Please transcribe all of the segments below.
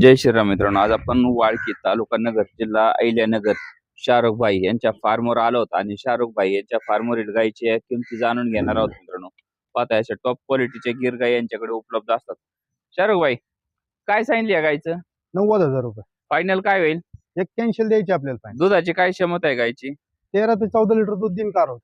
जय श्रीराम मित्रांनो आज आपण वाळकी तालुका नगर जिल्हा अहिल्यानगर शाहरुख भाई यांच्या फार्मवर आलो आहोत आणि शाहरुख भाई यांच्या फार्मवरील गायीच्या किमती जाणून घेणार आहोत मित्रांनो. पाहता अशा टॉप क्वालिटीच्या गिर गायी यांच्याकडे उपलब्ध असतात. शाहरुख भाई काय सांगितले या गायचं नव्वद हजार रुपये. फायनल काय होईल? एक्क्याऐंशी द्यायचे आपल्याला दुधाची काय क्षमता आहे गायची तेरा ते चौदा लिटर दूध दिन कार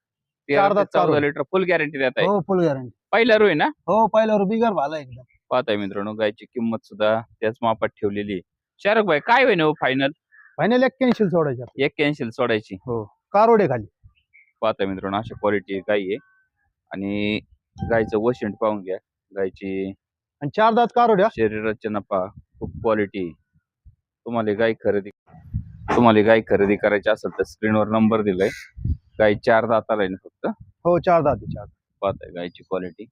तेरा ते दात चालू चौदा आहे. लिटर फुल गॅरंटी देत आहे हो फुल गॅरंटी पहिला रोय ना? हो पहिल्यावर बिगर भाला एकदम. पाहताय मित्रांनो गायची किंमत सुद्धा त्याच मापात ठेवलेली आहे. शाहरुख भाई काय होईल फायनल फायनल एक्क्याऐंशी सोडायचे आपल्याला. एक्क्याऐंशी सोडायची. कारोडे खाली. पाहता मित्रांनो अशा क्वालिटी गाई आहे. आणि गायचं वशिंड पाहून घ्या. गायची आणि चार दात कारोड्या शरीर रचना पहा खूप क्वालिटी तुम्हाला गाय खरेदी तुम्हाला गाय खरेदी करायची असेल तर स्क्रीनवर नंबर दिलाय. गाय चार दाताला आहे ना फक्त? हो चार दात आहे, चार दात. पाहताय गायची क्वालिटी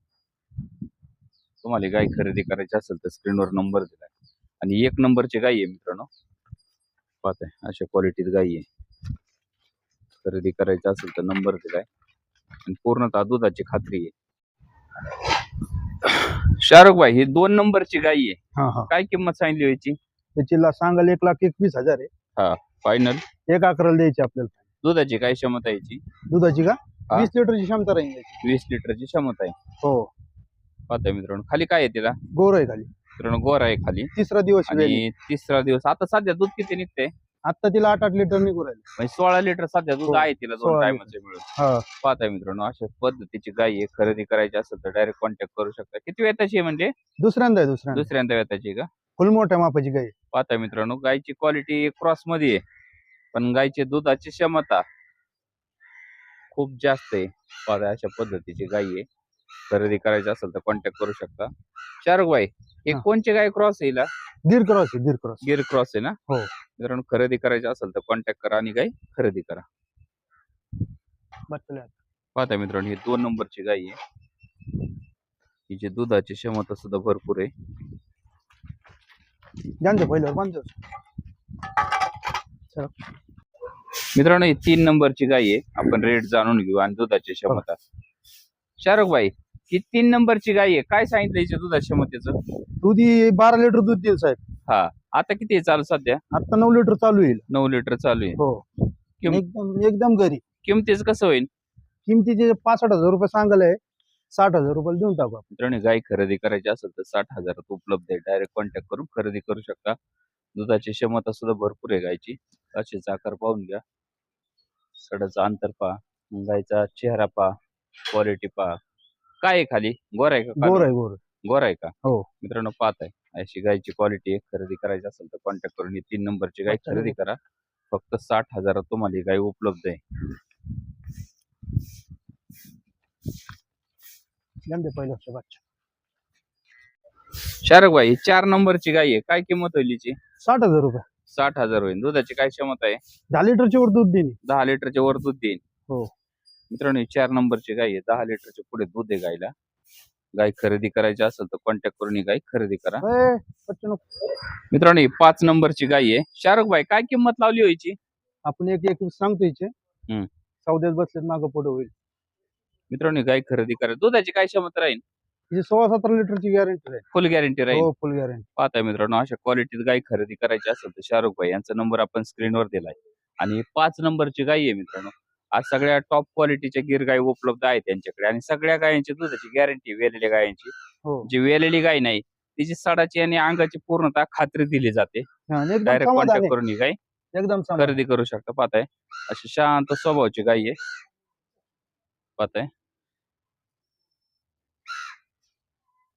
तुम्हाला गाय खरेदी करायची असेल तर स्क्रीनवर नंबर दिलाय. आणि एक नंबरची गाय आहे मित्रांनो. पाहताय अशा क्वालिटीत गाय आहे. खरेदी करायची असेल तर नंबर दिलाय. आणि पूर्णतः दुधाची खात्री आहे. शाहरुख भाई ही दोन नंबरची गाय आहे. हा हा. काय किंमत सांगितली व्हायची त्याची ला सांगाल एक लाख एकवीस हजार आहे. फायनल एक अकराला द्यायची आपल्याला. दुधाची काय क्षमता याची? दुधाची का? हा. वीस लिटरची क्षमता राहील याची. वीस लिटरची क्षमता आहे. हो. पाहताय मित्रांनो. खाली काय आहे तिला? गोर आहे खाली. मित्रांनो गोर आहे खाली. तिसरा दिवस. आणि तिसरा दिवस. आता सध्या दूध किती निघते आता तिला आठ आठ लिटर निघू राहिले. म्हणजे सोळा लिटर सध्या दूध हो, आहे तिला दोन 16 टायमाचे मिळून. हा. पाहताय मित्रांनो अशा पद्धतीची गाय आहे. खरेदी करायची असेल तर डायरेक्ट कॉन्टॅक्ट करू शकता. किती वेताची आहे म्हणजे? दुसऱ्यांदा आहे दुसऱ्यांदा. दुसऱ्यांदा वेताची आहे का? फुल मोठ्या मापाची गाय आहे. पाहताय मित्रांनो गायची क्वालिटी क्रॉसमध्ये आहे. पण गायची दुधाची क्षमता खूप जास्त आहे. पाहताय अशा पद्धतीची गाय आहे. खरेदी करायची असेल तर कॉन्टॅक्ट करू शकता. शाहरुख भाई हे हा. कोणची गाय क्रॉस येईल गिर क्रॉस आहे गिर क्रॉस गिर क्रॉस आहे ना? हो. मित्रांनो खरेदी करायची असेल तर कॉन्टॅक्ट करा आणि गाय खरेदी करा. पाहता मित्रांनो ही दोन नंबरची गाय आहे. हिची दुधाची क्षमता सुद्धा भरपूर आहे. ज्यांच्या पहिल्यावर मित्रांनो ही तीन नंबरची गाय आहे. आपण रेट जाणून घेऊ आणि दुधाची क्षमता. शाहरुख भाई ही तीन नंबरची गाय आहे. काय सांगितलं हिच्या दुधाच्या क्षमतेचं दूध ही बारा लिटर दूध देईल साहेब. आता किती आहे चालू सध्या? आता नऊ लिटर चालू येईल. नऊ लिटर चालू आहे. हो. किम- एकदम एकदम घरी. किमतीच कसं होईल? किमतीचे पासष्ट हजार रुपये सांगायला साठ हजार रुपयाला देऊन टाकू आपण. मित्रांनो गाय खरेदी करायची असेल तर साठ हजारात उपलब्ध आहे. डायरेक्ट कॉन्टॅक्ट करून खरेदी करू शकता. दुधाची क्षमता सुद्धा भरपूर आहे गायची. असे आकार पाहून घ्या. सडाचं अंतर पहा. गायचा चेहरा पहा. क्वालिटी पहा. काय आहे खाली? गोर आहे का गोर? आहे गोर. गोर आहे का? हो. मित्रांनो पाहत आहे. अशी गायची क्वालिटी खरेदी करायची असेल तर कॉन्टॅक्ट करून ही तीन नंबरची गाय. खरेदी करा. फक्त साठ हजारात तुम्हाला ही गाय उपलब्ध आहे. शाहरुख भाई ही चार नंबरची गाय आहे. काय किंमत होईल हिची? साठ हजार रुपये. साठ हजार होईल. दुधाची काय क्षमता आहे? दहा लिटरच्या वर दूध देणे दहा लिटरच्या वर दूध देईन. हो. मित्रांनो ही चार नंबरची गाय आहे दहा लिटरच्या पुढे दूध आहे गायला. गाय खरेदी करायची असेल तर कॉन्टॅक्ट करून ही गाय खरेदी करा. मित्रांनो ही पाच नंबरची गाय आहे. शाहरुख भाई काय किंमत लावली व्हायची आपण एक एक सांगतो हिचे. हम्म. सौद्यात बसलेत मागं पुढे होईल. मित्रांनो ही गाय खरेदी करा. दुधाची काय क्षमता राहील? हिची सोळा सतरा लिटरची गॅरंटी आहे फुल गॅरंटी राहील? हो फुल गॅरंटी पाहताय मित्रांनो अशा क्वालिटीत गाय खरेदी करायची असेल तर शाहरुख भाई यांचा नंबर आपण स्क्रीनवर दिलाय. आणि पाच नंबरची गाय आहे मित्रांनो. आज सगळ्या टॉप क्वालिटीच्या गिर गाय उपलब्ध आहेत त्यांच्याकडे. आणि सगळ्या गायांची दुधाची गॅरंटी वेलेल्या गायांची. हो. जी वेलेली गाय नाही तिची सडाची आणि अंगाची पूर्णतः खात्री दिली जाते. हा, एकदम डायरेक्ट समाधान कॉन्टॅक्ट आहे. करून ही गाय एकदम समाधान. खरेदी करू शकता पाहताय. अशी शांत स्वभावाची गाय आहे. पाहताय.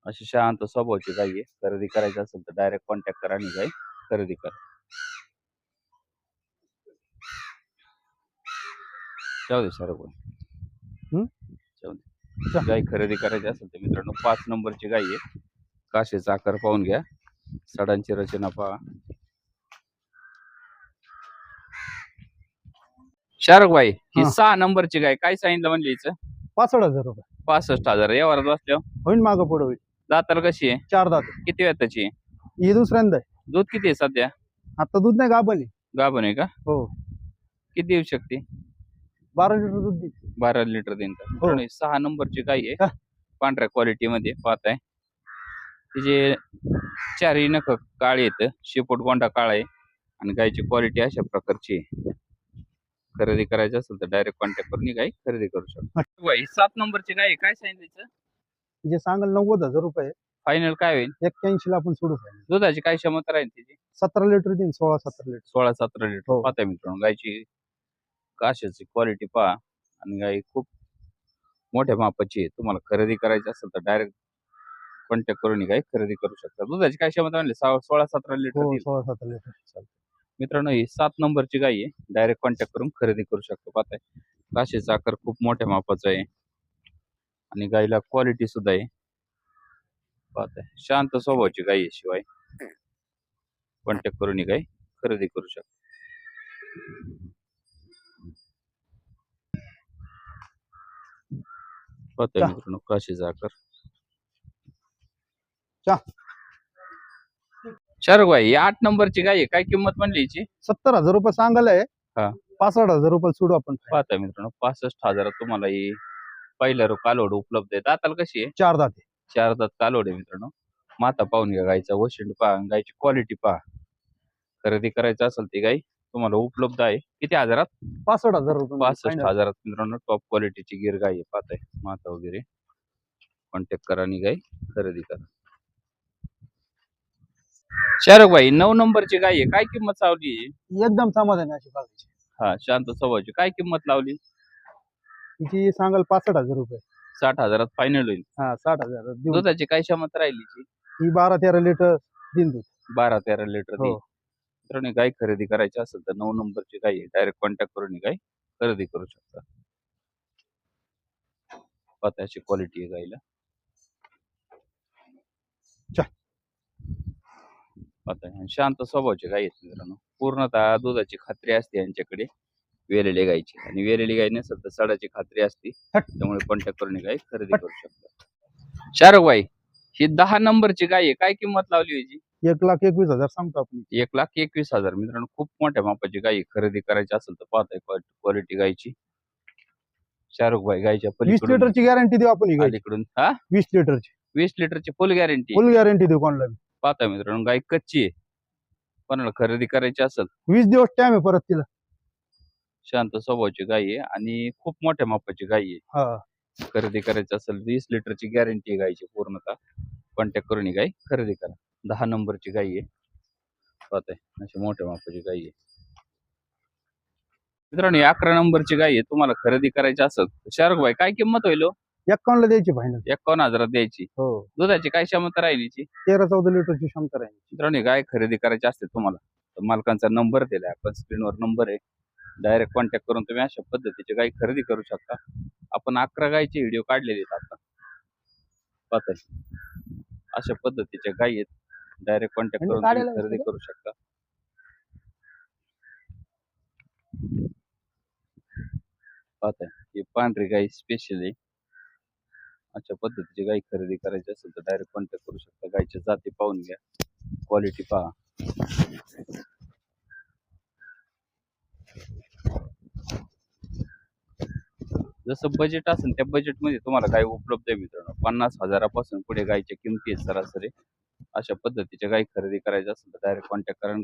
अशी शांत स्वभावाची गाय आहे. खरेदी करायची असेल तर डायरेक्ट कॉन्टॅक्ट करा आणि गाय खरेदी करा. जाऊ दे सर हम्म? जाऊ दे. गाय खरेदी करायची असेल तर मित्रांनो पाच नंबरची गाय आहे. काशेचा आकार पाहून घ्या. सडांची रचना पहा. शाहरुख भाई ही हा. सहा नंबरची गाय काय सांगितलं म्हणली हिचं? पासष्ट हजार रुपये. पासष्ट हजार. यावर बसल्यावर होईल मागं पुढे होईल. दाताला कशी आहे? चार दात. किती वेताची आहे? ही दुसऱ्यांदा आहे. दूध किती आहे सध्या? आता दूध नाही गाभण आहे. गाभण आहे का? हो. किती देऊ शकते? बारा लिटर दूध देईल बारा लिटर मित्रांनो, ही. सहा नंबरची गाय. आहे. पांढऱ्या क्वालिटी मध्ये पाहताय तिचे चारही नख काळे येतं शेपूट गोंडा काळा आहे आणि गायची क्वालिटी अशा प्रकारची आहे. खरेदी करायची असेल तर डायरेक्ट कॉन्टॅक्ट करून गाय खरेदी करू शकतो. सात नंबरची गाय. काय सांगितलं तिचे सांगाल नव्वद हजार रुपये फायनल काय होईल? एक्क्याऐंशी ला आपण सोडू दुधाची काय क्षमता राहील तिची? सतरा लिटर देईन सोळा सतरा लिटर. सोळा सतरा लिटर. हो. पाहता मित्रांनो गायची. काशाची क्वालिटी पहा आणि गाय खूप मोठ्या मापाची आहे. तुम्हाला खरेदी करायची असेल तर डायरेक्ट कॉन्टॅक्ट करून ही गाय खरेदी करू शकता. दुधाची काय क्षमता म्हणली? सहा- सोळा सतरा लिटर हो. सोळा सतरा लिटर मित्रांनो ही सात नंबरची गाय आहे. डायरेक्ट कॉन्टॅक्ट करून खरेदी करू शकतो. पाहताय. काशीचा आकार खूप मोठ्या मापाचा आहे. आणि गायला क्वालिटी सुद्धा आहे. पाहताय. शांत स्वभावाची गाय आहे शिवाय. कॉन्टॅक्ट करून ही गाय खरेदी करू शकतो. पाहताय. मित्रांनो काशीचा आकार. शाहरुख भाई आठ नंबरची गाय आहे. काय किंमत म्हणली हिची? सत्तर हजार रुपये सांगायला हा. आहे पासष्ट हजार रुपये सोडू आपण. पाहता मित्रांनो पासष्ट हजारात तुम्हाला ही पहिल्या रो कालोड उपलब्ध आहे. दाताला कशी आहे? चार दाते चार दात कालोड आहे मित्रांनो. माता पाहून घ्या गायचा वशिंड पहा. आणि गायची क्वालिटी पहा. खरेदी करायचं असेल ती गाय तुम्हाला उपलब्ध आहे. किती हजारात? पासष्ट हजार रुपये पासष्ट final. हजारात मित्रांनो टॉप क्वालिटीची गिर गाय आहे. पाहताय माता वगैरे. कॉन्टॅक्ट करा आणि गाय खरेदी करा. शाहरुख भाई नऊ नंबरची गाय आहे. काय किंमत लावली एकदम समाधान अशी बघायची हा शांत स्वभावाची. काय किंमत लावली? तिची सांगाल पासष्ट हजार रुपये. साठ हजारात फायनल होईल. हा साठ हजार. देऊ दुधाची काय क्षमता राहिली हिची? ही बारा तेरा लिटर दिन दूध. बारा तेरा लिटर हो. मित्रांनो गाय खरेदी करायची असेल तर नऊ नंबरची गाय आहे. डायरेक्ट कॉन्टॅक्ट करून गाय खरेदी करू शकता. अशी क्वालिटी आहे गायला शांत स्वभावाची गाय आहेत मित्रांनो. पूर्णतः दुधाची खात्री असते यांच्याकडे वेलेली गायची आणि वेलेली गाय नसेल तर सडाची खात्री असते. त्यामुळे कॉन्टॅक्ट करून गाय खरेदी. करू शकता. शाहरुख भाई ही दहा नंबरची गाय आहे. काय किंमत लावली याची एक लाख एकवीस हजार सांगतो आपण. एक लाख एकवीस हजार. मित्रांनो खूप मोठ्या मापाची गाय खरेदी करायची असेल तर पाहताय क्वालिटी गायची शाहरुख भाई गायच्या वीस लिटरची गॅरंटी देऊ आपण ही गाय अलीकडून हा? वीस लिटरची. वीस लिटरची फुल गॅरंटी फुल गॅरंटी देऊ कोणाला बी. पाहता मित्रांनो गाय कच्ची आहे. कोणाला खरेदी करायची असेल. वीस दिवस टाइम आहे परत तिला. शांत स्वभावाची गाय आहे आणि खूप मोठ्या मापाची गाय आहे. हा. खरेदी करायची असेल वीस लिटरची गॅरंटी आहे गायची पूर्णतः. कॉन्टॅक्ट करून ही गाय खरेदी करा. दहा नंबरची गाय आहे. पाहताय अशी मोठ्या मापाची गाय आहे. मित्रांनो अकरा नंबरची गाय आहे. तुम्हाला खरेदी करायची असेल तर शाहरुख भाई काय किंमत होईल हो? एक्कावन्नला द्यायची फायनल एकावन्न हजारात द्यायची. हो. दुधाची काय क्षमता राहील हिची तेरा चौदा लिटरची क्षमता राहील. मित्रांनो ही गाय खरेदी करायची असते तुम्हाला तर मालकांचा नंबर दिलाय आपण स्क्रीनवर नंबर आहे. डायरेक्ट कॉन्टॅक्ट करून तुम्ही अशा पद्धतीची गाय खरेदी करू शकता. आपण अकरा गायचे व्हिडिओ काढलेले आहेत आता. पाहताय. अशा पद्धतीच्या गायी आहेत. डायरेक्ट कॉन्टॅक्ट करून तुम्ही खरेदी करू शकता. पाहताय. ही पांढरी गाय स्पेशल आहे. अशा पद्धतीची गाय खरेदी करायची असेल तर डायरेक्ट कॉन्टॅक्ट करू शकता. गायच्या जाती पाहून घ्या. क्वालिटी पहा. जसं बजेट असेल त्या बजेटमध्ये तुम्हाला गाय उपलब्ध आहे मित्रांनो. पन्नास हजारापासून पुढे गायच्या किमती आहेत सरासरी. अशा पद्धतीच्या गाय खरेदी करायच्या असेल तर डायरेक्ट कॉन्टॅक्ट करा आणि